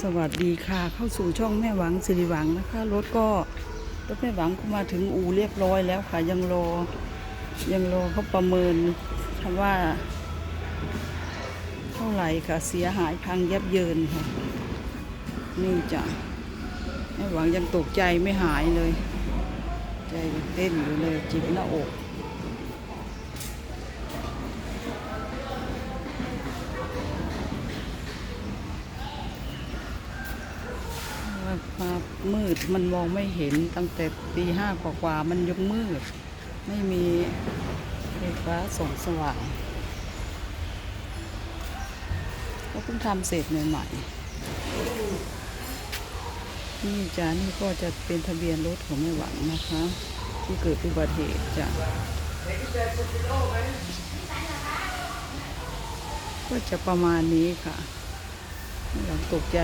สวัสดีค่ะเข้าสู่ช่องแม่หวังสิริหวังนะคะ รถก็รถแม่หวังก็มาถึงอู่เรียบร้อยแล้วค่ะ ยังรอยังรอเขาประเมินคำว่า เท่าไหร่ค่ะเสียหายพังยับเยินค่ะนี่จ้ะแม่หวังยังตกใจไม่หายเลย ใจเต้นอยู่เลยจิบหน้าอก ว่ามืดมันมองไม่เห็นตั้งแต่ตีห้ากว่าๆมันยังมืด ไม่มีไฟฟ้าส่องสว่างก็เพิ่งทำเสร็จใหม่ๆนี่จ้านี่ก็จะเป็นทะเบียนรถของแม่หวังนะคะ ที่เกิดอุบัติเหตุจ้ะก็จะประมาณนี้ค่ะหวังตกใจ